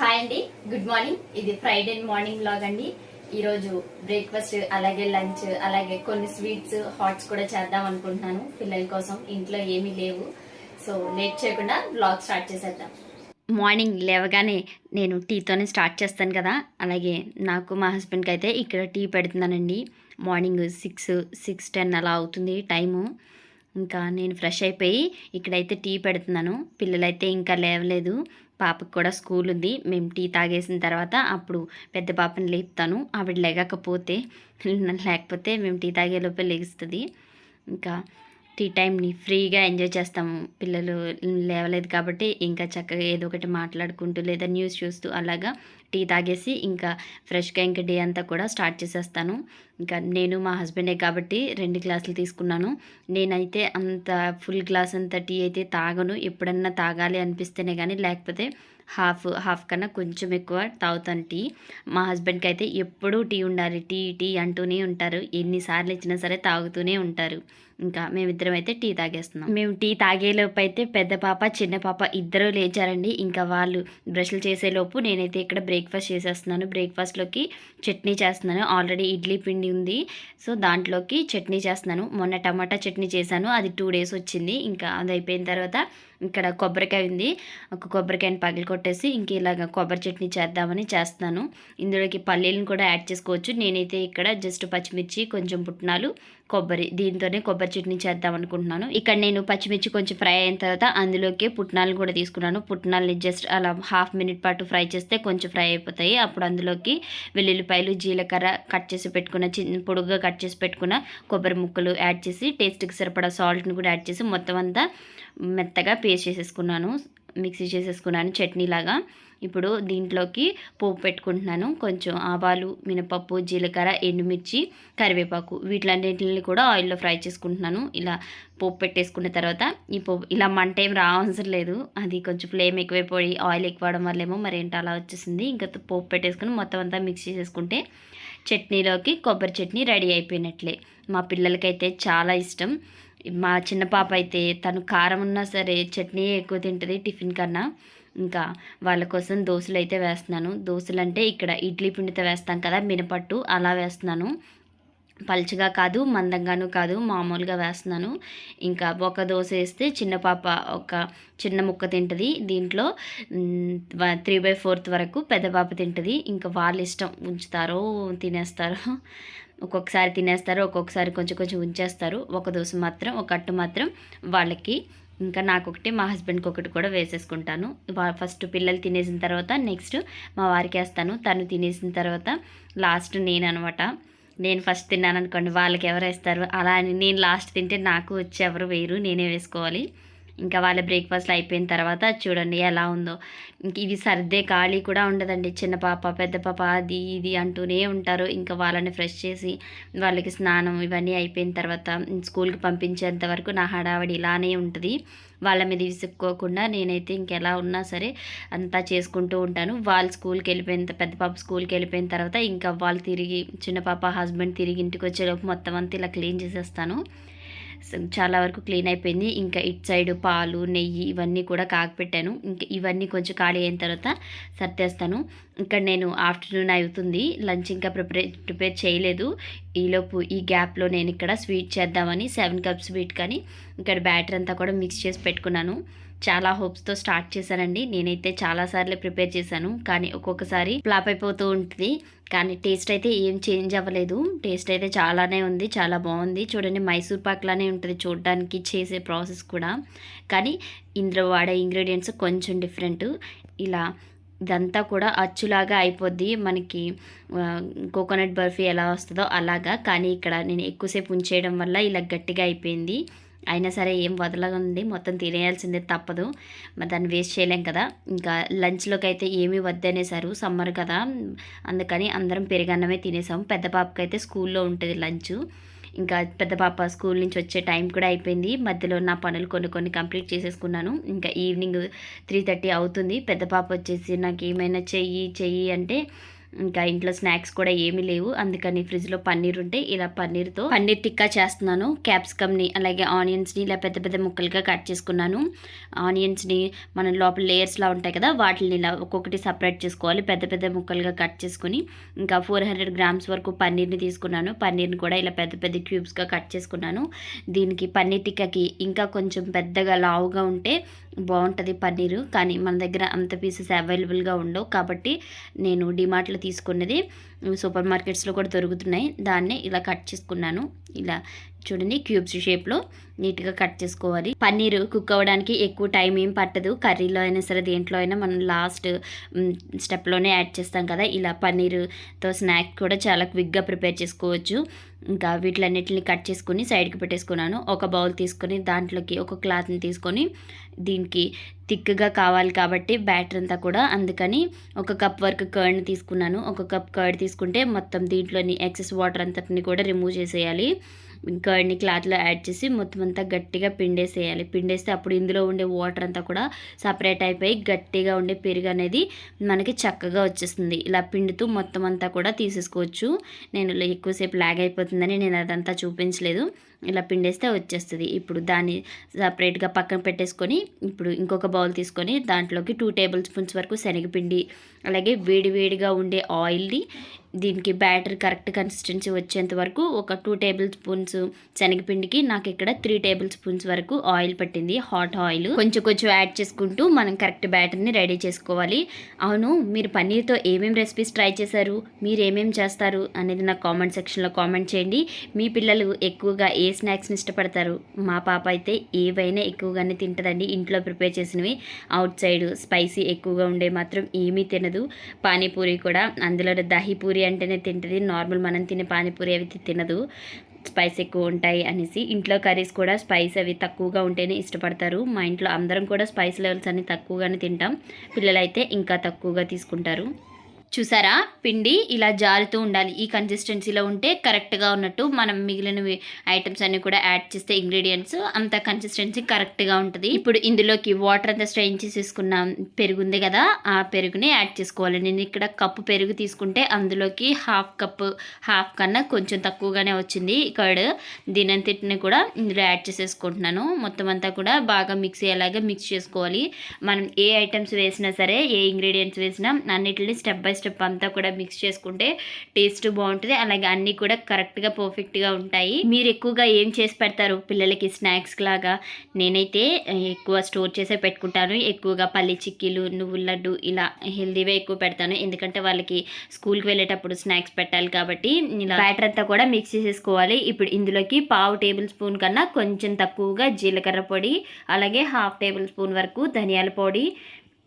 Hi అండి. Good morning ఇది Friday morning blog అండి. ఈరోజు బ్రేక్ఫాస్ట్ అలాగే లంచ్ అలాగే కొన్ని స్వీట్స్ హాట్స్ కూడా చేద్దాం అనుకుంటున్నాను పిల్లల కోసం. ఇంట్లో ఏమీ లేవు. సో లేట్ చేయకుండా బ్లాగ్ స్టార్ట్ చేసేద్దాం. మార్నింగ్ లేవగానే నేను టీతోనే స్టార్ట్ చేస్తాను కదా. అలాగే నాకు మా హస్బెండ్కి అయితే ఇక్కడ టీ పెడుతున్నానండి. మార్నింగ్ సిక్స్ సిక్స్ టెన్ అలా అవుతుంది టైము ఇంకా నేను ఫ్రెష్ అయిపోయి ఇక్కడైతే టీ పెడుతున్నాను. పిల్లలైతే ఇంకా లేవలేదు. పాపకు కూడా స్కూల్ ఉంది మేము టీ తాగేసిన తర్వాత అప్పుడు పెద్ద పాపని లేపుతాను. ఆవిడ లేకపోతే లేకపోతే మేము టీ తాగే లోపే లేస్తుంది ఇంకా టీ టైంని ఫ్రీగా ఎంజాయ్ చేస్తాము పిల్లలు లేవలేదు కాబట్టి ఇంకా చక్కగా ఏదో ఒకటి మాట్లాడుకుంటూ లేదా న్యూస్ చూస్తూ అలాగా టీ తాగేసి ఇంకా ఫ్రెష్గా ఇంకా డే అంతా కూడా స్టార్ట్ చేసేస్తాను. ఇంకా నేను మా హస్బెండే కాబట్టి రెండు గ్లాసులు తీసుకున్నాను. నేనైతే అంత ఫుల్ గ్లాస్ అంత టీ అయితే తాగను. ఎప్పుడన్నా తాగాలి అనిపిస్తేనే కానీ లేకపోతే హాఫ్ హాఫ్ కన్నా కొంచెం ఎక్కువ తాగుతాను టీ. మా హస్బెండ్కి అయితే ఎప్పుడూ టీ ఉండాలి. టీ టీ అంటూనే ఉంటారు. ఎన్నిసార్లు ఇచ్చినా సరే తాగుతూనే ఉంటారు. ఇంకా మేమిద్దరం అయితే టీ తాగేస్తున్నాం. మేము టీ తాగేలోపు అయితే పెద్ద పాప చిన్న పాప ఇద్దరు లేచారండి. ఇంకా వాళ్ళు బ్రష్లు చేసేలోపు నేనైతే ఇక్కడ బ్రేక్ఫాస్ట్ చేసేస్తున్నాను. బ్రేక్ఫాస్ట్లోకి చట్నీ చేస్తున్నాను. ఆల్రెడీ ఇడ్లీ పిండి ఉంది. సో దాంట్లోకి చట్నీ చేస్తున్నాను. మొన్న టమాటా చట్నీ చేశాను. అది టూ డేస్ వచ్చింది. ఇంకా అది అయిపోయిన తర్వాత ఇక్కడ కొబ్బరికాయ ఉంది. ఒక కొబ్బరికాయని పగిలి కొట్టేసి ఇంక ఇలాగ కొబ్బరి చట్నీ చేద్దామని చేస్తాను ఇందులోకి పల్లీలను కూడా యాడ్ చేసుకోవచ్చు. నేనైతే ఇక్కడ జస్ట్ పచ్చిమిర్చి కొంచెం పుట్నాలు కొబ్బరి దీంతోనే కొబ్బరి చట్నీ చేద్దాం అనుకుంటున్నాను. ఇక్కడ నేను పచ్చిమిర్చి కొంచెం ఫ్రై అయిన తర్వాత అందులోకి పుట్నాలు కూడా తీసుకున్నాను. పుట్నాలని జస్ట్ అలా హాఫ్ మినిట్ పాటు ఫ్రై చేస్తే కొంచెం ఫ్రై అయిపోతాయి. అప్పుడు అందులోకి వెల్లుల్లిపాయలు జీలకర్ర కట్ చేసి పెట్టుకున్న చిన్న పొడుగ్గా కట్ చేసి పెట్టుకున్న కొబ్బరి ముక్కలు యాడ్ చేసి టేస్ట్కి సరిపడా సాల్ట్ని కూడా యాడ్ చేసి మొత్తం అంతా మెత్తగా పేస్ట్ చేసేసుకున్నాను మిక్సీ చేసేసుకున్నాను చట్నీ లాగా ఇప్పుడు దీంట్లోకి పోపు పెట్టుకుంటున్నాను కొంచెం ఆవాలు మినపప్పు జీలకర్ర ఎండుమిర్చి కరివేపాకు. వీటిలన్నింటిని కూడా ఆయిల్లో ఫ్రై చేసుకుంటున్నాను. ఇలా పోపు పెట్టేసుకున్న తర్వాత ఈ పోపు ఇలా మంట ఏం రావసరం లేదు. అది కొంచెం ఫ్లేమ్ ఎక్కువైపోయి ఆయిల్ ఎక్కువడం వల్లేమో మరి ఏంటో అలా వచ్చేసింది. ఇంకా పోపు పెట్టేసుకుని మొత్తం అంతా మిక్స్ చేసేసుకుంటే చట్నీలోకి కొబ్బరి చట్నీ రెడీ అయిపోయినట్లే. మా పిల్లలకైతే చాలా ఇష్టం. మా చిన్న పాప అయితే తను కారం ఉన్నా సరే చట్నీ ఎక్కువ తింటుంది టిఫిన్ కన్నా. ఇంకా వాళ్ళ కోసం దోశలు అయితే వేస్తున్నాను. దోశలు అంటే ఇక్కడ ఇడ్లీ పిండితో వేస్తాం కదా మినపట్టు అలా వేస్తున్నాను. పలుచగా కాదు మందంగాను కాదు మామూలుగా వేస్తున్నాను. ఇంకా ఒక దోశ వేస్తే చిన్న పాప ఒక చిన్న ముక్క తింటుంది. దీంట్లో త్రీ బై ఫోర్త్ వరకు పెద్ద పాప తింటుంది. ఇంకా వాళ్ళ ఇష్టం ఉంచుతారో తినేస్తారో. ఒక్కొక్కసారి తినేస్తారు ఒక్కొక్కసారి కొంచెం కొంచెం ఉంచేస్తారు. ఒక దోశ మాత్రం ఒక అట్టు మాత్రం వాళ్ళకి. ఇంకా నాకు ఒకటి మా హస్బెండ్కి ఒకటి కూడా వేసేసుకుంటాను. ఫస్ట్ పిల్లలు తినేసిన తర్వాత నెక్స్ట్ మా వారికి వేస్తాను. తను తినేసిన తర్వాత లాస్ట్ నేను అనమాట నేను ఫస్ట్ తిన్నాను అనుకోండి వాళ్ళకి ఎవరు వేస్తారు? అలా అని నేను లాస్ట్ తింటే నాకు వచ్చి ఎవరు వేయరు నేనే వేసుకోవాలి. ఇంకా వాళ్ళ బ్రేక్ఫాస్ట్లో అయిపోయిన తర్వాత చూడండి ఎలా ఉందో. ఇంకా ఇది సర్దే ఖాళీ కూడా ఉండదండి. చిన్న పాప పెద్ద పాప అది ఇది అంటూనే ఉంటారు. ఇంకా వాళ్ళని ఫ్రెష్ చేసి వాళ్ళకి స్నానం ఇవన్నీ అయిపోయిన తర్వాత స్కూల్కి పంపించేంత వరకు నా హడావడి ఇలానే ఉంటుంది. వాళ్ళ మీద విసుక్కోకుండా నేనైతే ఇంకెలా ఉన్నా సరే అంతా చేసుకుంటూ ఉంటాను. వాళ్ళు స్కూల్కి వెళ్ళిపోయిన పెద్ద పాప స్కూల్కి వెళ్ళిపోయిన తర్వాత ఇంకా వాళ్ళు తిరిగి చిన్న పాప హస్బెండ్ తిరిగి ఇంటికి వచ్చేలోపు మొత్తం అంతా ఇలా క్లీన్ చేసేస్తాను. చాలా వరకు క్లీన్ అయిపోయింది. ఇంకా ఇటు సైడ్ పాలు నెయ్యి ఇవన్నీ కూడా కాకపెట్టాను ఇంకా ఇవన్నీ కొంచెం ఖాళీ అయిన తర్వాత సర్దేస్తాను. ఇక్కడ నేను ఆఫ్టర్నూన్ అవుతుంది. లంచ్ ఇంకా ప్రిపేర్ ప్రిపేర్ చేయలేదు. ఈలోపు ఈ గ్యాప్లో నేను ఇక్కడ స్వీట్ చేద్దామని సెవెన్ కప్స్ స్వీట్ కానీ ఇక్కడ బ్యాటర్ అంతా కూడా మిక్స్ చేసి పెట్టుకున్నాను. చాలా హోప్స్తో స్టార్ట్ చేశానండి. నేనైతే చాలాసార్లు ప్రిపేర్ చేశాను. కానీ ఒక్కొక్కసారి ఫ్లాప్ అయిపోతూ ఉంటుంది. కానీ టేస్ట్ అయితే ఏం చేంజ్ అవ్వలేదు. టేస్ట్ అయితే చాలానే ఉంది చాలా బాగుంది. చూడండి మైసూర్ పాక్ లానే ఉంటుంది చూడడానికి చేసే ప్రాసెస్ కూడా. కానీ ఇందులో వాడే ఇంగ్రీడియంట్స్ కొంచెం డిఫరెంట్ ఇలా ఇదంతా కూడా అచ్చులాగా అయిపోద్ది. మనకి కోకోనట్ బర్ఫీ ఎలా వస్తుందో అలాగా. కానీ ఇక్కడ నేను ఎక్కువసేపు ఉంచేయడం వల్ల ఇలా గట్టిగా అయిపోయింది. అయినా సరే ఏం వదలగండి మొత్తం తినేయాల్సిందే తప్పదు. మరి దాన్ని వేస్ట్ చేయలేం కదా. ఇంకా లంచ్లోకి అయితే ఏమీ వద్దనేసారు సమ్మర్ కదా. అందుకని అందరం పెరిగన్నమే తినేసాము పెద్ద పాపకి అయితే స్కూల్లో ఉంటుంది లంచ్. ఇంకా పెద్ద పాప స్కూల్ నుంచి వచ్చే టైం కూడా అయిపోయింది. మధ్యలో నా పనులు కొన్ని కొన్ని కంప్లీట్ చేసేసుకున్నాను. ఇంకా ఈవినింగ్ త్రీ థర్టీ అవుతుంది. పెద్ద పాప వచ్చేసి నాకు ఏమైనా చెయ్యి చెయ్యి అంటే ఇంకా ఇంట్లో స్నాక్స్ కూడా ఏమీ లేవు. అందుకని ఫ్రిడ్జ్లో పన్నీర్ ఉంటే ఇలా పన్నీర్తో పన్నీర్ టిక్కా చేస్తున్నాను. క్యాప్సికమ్ని అలాగే ఆనియన్స్ని ఇలా పెద్ద పెద్ద ముక్కలుగా కట్ చేసుకున్నాను. ఆనియన్స్ని మనం లోపల లేయర్స్లా ఉంటాయి కదా వాటిని ఇలా ఒక్కొక్కటి సపరేట్ చేసుకోవాలి. పెద్ద పెద్ద ముక్కలుగా కట్ చేసుకుని ఇంకా ఫోర్ హండ్రెడ్ గ్రామ్స్ వరకు పన్నీర్ని తీసుకున్నాను. పన్నీర్ని కూడా ఇలా పెద్ద పెద్ద క్యూబ్స్గా కట్ చేసుకున్నాను. దీనికి పన్నీర్ టిక్కాకి ఇంకా కొంచెం పెద్దగా లావుగా ఉంటే బాగుంటుంది పన్నీరు కానీ మన దగ్గర అంత పీసెస్ అవైలబుల్గా ఉండవు. కాబట్టి నేను డిమార్ట్లో తీసుకున్నది సూపర్ మార్కెట్స్లో కూడా దొరుకుతున్నాయి. దాన్ని ఇలా కట్ చేసుకున్నాను. ఇలా చూడండి క్యూబ్స్ షేప్లో నీట్గా కట్ చేసుకోవాలి. పన్నీరు కుక్ అవ్వడానికి ఎక్కువ టైం ఏం పట్టదు. కర్రీలో అయినా సరే దేంట్లో అయినా మనం లాస్ట్ స్టెప్లోనే యాడ్ చేస్తాం కదా. ఇలా పన్నీరుతో స్నాక్ కూడా చాలా క్విక్గా ప్రిపేర్ చేసుకోవచ్చు. ఇంకా వీటిలన్నిటిని కట్ చేసుకుని సైడ్కి పెట్టేసుకున్నాను. ఒక బౌల్ తీసుకొని దాంట్లోకి ఒక క్లాత్ని తీసుకొని దీనికి థిక్గా కావాలి కాబట్టి బ్యాటర్ అంతా కూడా. అందుకని ఒక కప్ వరకు కర్డ్ని తీసుకున్నాను. ఒక కప్ కర్డ్ తీసుకుంటే మొత్తం దీంట్లోని ఎక్సెస్ వాటర్ అంతటిని కూడా రిమూవ్ చేసేయాలి. కర్డ్ని క్లాత్లో యాడ్ చేసి మొత్తం అంతా గట్టిగా పిండేసేయాలి. పిండేస్తే అప్పుడు ఇందులో ఉండే వాటర్ అంతా కూడా సపరేట్ అయిపోయి గట్టిగా ఉండే పెరుగు అనేది మనకి చక్కగా వచ్చేస్తుంది. ఇలా పిండుతూ మొత్తం అంతా కూడా తీసేసుకోవచ్చు. నేను ఎక్కువసేపు లాగ్ అయిపోతుందని నేను అదంతా చూపించలేదు. ఇలా పిండేస్తే వచ్చేస్తుంది. ఇప్పుడు దాన్ని సపరేట్గా పక్కన పెట్టేసుకొని ఇప్పుడు ఇంకొక బౌల్ తీసుకొని దాంట్లోకి టూ టేబుల్ స్పూన్స్ వరకు శనగపిండి అలాగే వేడివేడిగా ఉండే ఆయిల్ని దీనికి బ్యాటర్ కరెక్ట్ కన్సిస్టెన్సీ వచ్చేంత వరకు ఒక టూ టేబుల్ స్పూన్స్ శనగపిండికి నాకు ఇక్కడ త్రీ టేబుల్ స్పూన్స్ వరకు ఆయిల్ పట్టింది. హాట్ ఆయిల్ కొంచెం కొంచెం యాడ్ చేసుకుంటూ మనం కరెక్ట్ బ్యాటర్ని రెడీ చేసుకోవాలి. అవును మీరు పన్నీర్తో ఏమేమి రెసిపీస్ ట్రై చేశారు? మీరు ఏమేమి చేస్తారు? అనేది నాకు కామెంట్ సెక్షన్లో కామెంట్ చేయండి. మీ పిల్లలు ఎక్కువగా ఏ స్నాక్స్ని ఇష్టపడతారు. మా పాప అయితే ఏవైనా ఎక్కువగానే తింటుందండి. ఇంట్లో ప్రిపేర్ చేసినవి అవుట్ సైడ్ స్పైసీ ఎక్కువగా ఉండే మాత్రం ఏమీ తినదు. పానీపూరి కూడా అందులో దహీపూరి అంటేనే తింటుంది. నార్మల్ మనం తినే పానీపూరి అవి తినదు. స్పైస్ ఎక్కువ ఉంటాయి అనేసి ఇంట్లో కర్రీస్ కూడా స్పైస్ అవి తక్కువగా ఉంటేనే ఇష్టపడతారు. మా ఇంట్లో అందరం కూడా స్పైస్ లెవెల్స్ అన్ని తక్కువగానే తింటాం. పిల్లలైతే ఇంకా తక్కువగా తీసుకుంటారు. చూసారా? పిండి ఇలా జారుతూ ఉండాలి. ఈ కన్సిస్టెన్సీలో ఉంటే కరెక్ట్గా ఉన్నట్టు మనం మిగిలిన ఐటమ్స్ అన్ని కూడా యాడ్ చేస్తే ఇంగ్రీడియంట్స్ అంత కన్సిస్టెన్సీ కరెక్ట్గా ఉంటుంది. ఇప్పుడు ఇందులోకి వాటర్ అంతా స్ట్రెయిన్ చేసేసుకున్న పెరుగు ఉంది కదా ఆ పెరుగుని యాడ్ చేసుకోవాలి. నేను ఇక్కడ కప్పు పెరుగు తీసుకుంటే అందులోకి హాఫ్ కప్పు హాఫ్ కన్నా కొంచెం తక్కువగానే వచ్చింది కర్డ్. దీనంతటిని కూడా ఇందులో యాడ్ చేసేసుకుంటున్నాను. మొత్తం అంతా కూడా బాగా మిక్స్ అయ్యేలాగా మిక్స్ చేసుకోవాలి. మనం ఏ ఐటమ్స్ వేసినా సరే ఏ ఇంగ్రీడియంట్స్ వేసినా అన్నిటిని స్టెప్ బై స్టెప్ అంతా కూడా మిక్స్ చేసుకుంటే టేస్ట్ బాగుంటుంది. అలాగే అన్నీ కూడా కరెక్ట్గా పర్ఫెక్ట్గా ఉంటాయి. మీరు ఎక్కువగా ఏం చేసి పెడతారు? పిల్లలకి స్నాక్స్ లాగా? నేనైతే ఎక్కువ స్టోర్ చేసే పెట్టుకుంటాను. ఎక్కువగా పల్లి చిక్కీలు నువ్వుల లడ్డు ఇలా హెల్దీవే ఎక్కువ పెడతాను. ఎందుకంటే వాళ్ళకి స్కూల్కి వెళ్ళేటప్పుడు స్నాక్స్ పెట్టాలి కాబట్టి ఇలా బ్యాటర్ అంతా కూడా మిక్స్ చేసేసుకోవాలి. ఇప్పుడు ఇందులోకి పావు టేబుల్ స్పూన్ కన్నా కొంచెం తక్కువగా జీలకర్ర పొడి అలాగే హాఫ్ టేబుల్ స్పూన్ వరకు ధనియాల పొడి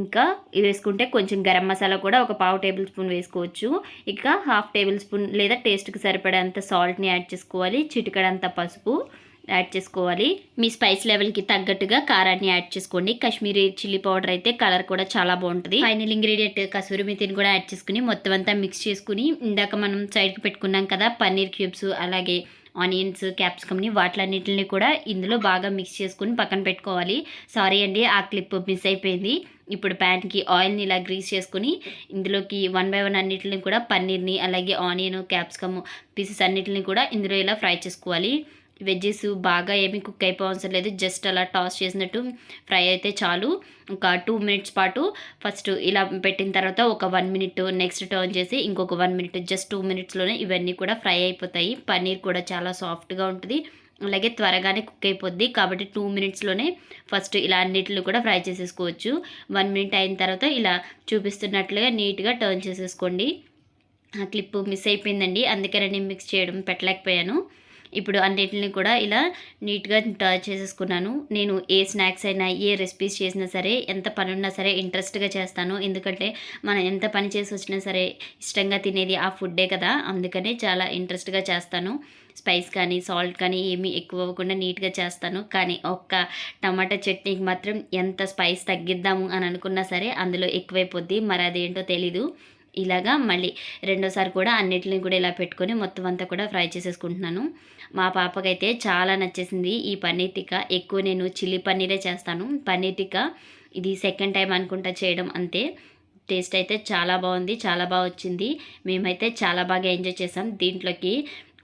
ఇంకా ఇది వేసుకుంటే కొంచెం గరం మసాలా కూడా ఒక పావు టేబుల్ స్పూన్ వేసుకోవచ్చు. ఇక హాఫ్ టేబుల్ స్పూన్ లేదా టేస్ట్కి సరిపడేంత సాల్ట్ని యాడ్ చేసుకోవాలి. చిటికడంత పసుపు యాడ్ చేసుకోవాలి. మీ స్పైస్ లెవెల్కి తగ్గట్టుగా కారాన్ని యాడ్ చేసుకోండి. కాశ్మీరీ చిల్లీ పౌడర్ అయితే కలర్ కూడా చాలా బాగుంటుంది. ఫైనల్ ఇంగ్రీడియంట్ కసూరి మెతిని కూడా యాడ్ చేసుకుని మొత్తం అంతా మిక్స్ చేసుకుని ఇందాక మనం సైడ్కి పెట్టుకున్నాం కదా పన్నీర్ క్యూబ్స్ అలాగే ఆనియన్స్ క్యాప్సికమ్ని వాటిలన్నిటిని కూడా ఇందులో బాగా మిక్స్ చేసుకుని పక్కన పెట్టుకోవాలి. సారీ అండి ఆ క్లిప్ మిస్ అయిపోయింది. ఇప్పుడు ప్యాన్కి ఆయిల్ని ఇలా గ్రీస్ చేసుకుని ఇందులోకి వన్ బై వన్ అన్నిటిని కూడా పన్నీర్ని అలాగే ఆనియన్ క్యాప్సికమ్ పీసెస్ అన్నిటిని కూడా ఇందులో ఇలా ఫ్రై చేసుకోవాలి. వెజ్జెస్ బాగా ఏమీ కుక్ అయిపోవసరం లేదు జస్ట్ అలా టాస్ చేసినట్టు ఫ్రై అయితే చాలు. ఒక టూ మినిట్స్ పాటు ఫస్ట్ ఇలా పెట్టిన తర్వాత ఒక వన్ మినిట్ నెక్స్ట్ టర్న్ చేసి ఇంకొక వన్ మినిట్ జస్ట్ టూ మినిట్స్లోనే ఇవన్నీ కూడా ఫ్రై అయిపోతాయి. పన్నీర్ కూడా చాలా సాఫ్ట్గా ఉంటుంది. అలాగే త్వరగానే కుక్ అయిపోద్ది. కాబట్టి టూ మినిట్స్లోనే ఫస్ట్ ఇలా అన్నిటిని కూడా ఫ్రై చేసేసుకోవచ్చు. వన్ మినిట్ అయిన తర్వాత ఇలా చూపిస్తున్నట్లుగా నీట్గా టర్న్ చేసేసుకోండి. ఆ క్లిప్ మిస్ అయిపోయిందండి. అందుకే నేను మిక్స్ చేయడం పెట్టలేకపోయాను. ఇప్పుడు అన్నిటిని కూడా ఇలా నీట్గా టచ్ చేసేసుకున్నాను. నేను ఏ స్నాక్స్ అయినా ఏ రెసిపీస్ చేసినా సరే ఎంత పని ఉన్నా సరే ఇంట్రెస్ట్గా చేస్తాను. ఎందుకంటే మనం ఎంత పని చేసి వచ్చినా సరే ఇష్టంగా తినేది ఆ ఫుడ్డే కదా. అందుకనే చాలా ఇంట్రెస్ట్గా చేస్తాను. స్పైస్ కానీ సాల్ట్ కానీ ఏమీ ఎక్కువ అవ్వకుండా నీట్గా చేస్తాను. కానీ ఒక్క టమాటా చట్నీకి మాత్రం ఎంత స్పైస్ తగ్గిద్దాము అని అనుకున్నా సరే అందులో ఎక్కువైపోద్ది. మరి అదేంటో తెలీదు. ఇలాగా మళ్ళీ రెండోసారి కూడా అన్నిటిని కూడా ఇలా పెట్టుకొని మొత్తం అంతా కూడా ఫ్రై చేసేసుకుంటున్నాను. మా పాపకైతే చాలా నచ్చేసింది ఈ పన్నీర్ టిక్కా. ఎక్కువ నేను చిల్లీ పన్నీరే చేస్తాను. పన్నీర్ టిక్కా ఇది సెకండ్ టైం అనుకుంటా చేయడం అంతే. టేస్ట్ అయితే చాలా బాగుంది చాలా బాగా వచ్చింది. మేమైతే చాలా బాగా ఎంజాయ్ చేసాం. దీంట్లోకి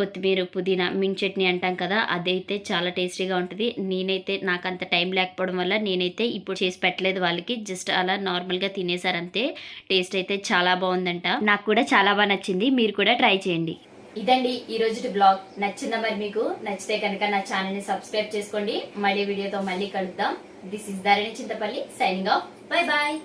కొత్తిమీర పుదీనా మిన్ చట్నీ అంటాం కదా అదైతే చాలా టేస్టీగా ఉంటుంది. నేనైతే నాకు అంత టైం లేకపోవడం వల్ల నేనైతే ఇప్పుడు చేసి పెట్టలేదు వాళ్ళకి. జస్ట్ అలా నార్మల్గా తినేసారంతే. టేస్ట్ అయితే చాలా బాగుందంట. నాకు కూడా చాలా బాగా నచ్చింది. మీరు కూడా ట్రై చేయండి. ఇదండి ఈ రోజు బ్లాగ్. నచ్చిందా మరి మీకు? నచ్చితే కనుక నా ఛానల్ని సబ్స్క్రైబ్ చేసుకోండి. మళ్ళీ వీడియోతో మళ్ళీ కలుద్దాం. This is Dharani Chintapalli signing off bye bye